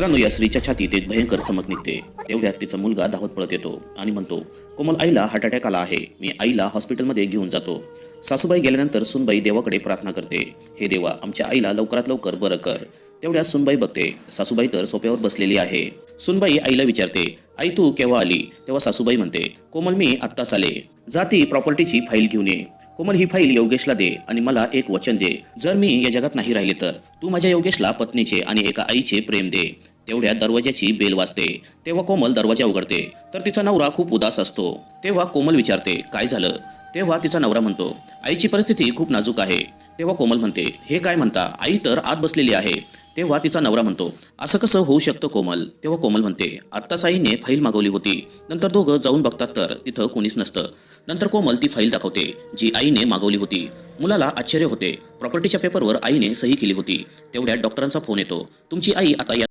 मित्रांनो या स्त्रीच्या छातीत एक भयंकर चमक निघते. तेवढ्यात तिचा मुलगा धावत पळत येतो आणि म्हणतो कोमल आईला हार्ट अटॅक आला आहे. मी आईला हॉस्पिटलमध्ये घेऊन जातो. सासूबाई गेल्यानंतर सुनबाई देवाकडे प्रार्थना करते हे देवा आमच्या आईला लवकरात लवकर बरं कर. तेवढ्यात सुनबाई बघते सासूबाई तर सोप्यावर बसलेली आहे. सुनबाई आईला विचारते आई तू केव्हा आली? तेव्हा सासूबाई म्हणते कोमल मी आत्ताच आले. जाती प्रॉपर्टीची फाईल घेऊन ये. कोमल ही फाईल योगेशला दे आणि मला एक वचन दे. जर मी या जगात नाही राहिले तर तू माझ्या योगेशला पत्नीचे आणि एका आईचे प्रेम दे. तेवढ्यात दरवाज्याची बेल वाजते. तेव्हा कोमल दरवाजा उघडते. तर तिचा नवरा खूप उदास असतो. तेव्हा कोमल विचारते काय झालं? तेव्हा तिचा नवरा म्हणतो आईची परिस्थिती खूप नाजूक आहे. तेव्हा कोमल म्हणते हे काय म्हणता? आई तर आत बसलेली आहे. तेव्हा तिचा नवरा म्हणतो असं कसं होऊ शकतं कोमल? तेव्हा कोमल म्हणते आत्ताच आईने फाईल मागवली होती. नंतर दोघं जाऊन बघतात तर तिथं कोणीच नसतं. नंतर कोमल ती फाईल दाखवते जी आईने मागवली होती. मुलाला आश्चर्य होते. प्रॉपर्टीच्या पेपरवर आईने सही केली होती. तेवढ्यात डॉक्टरांचा फोन येतो तुमची आई आता या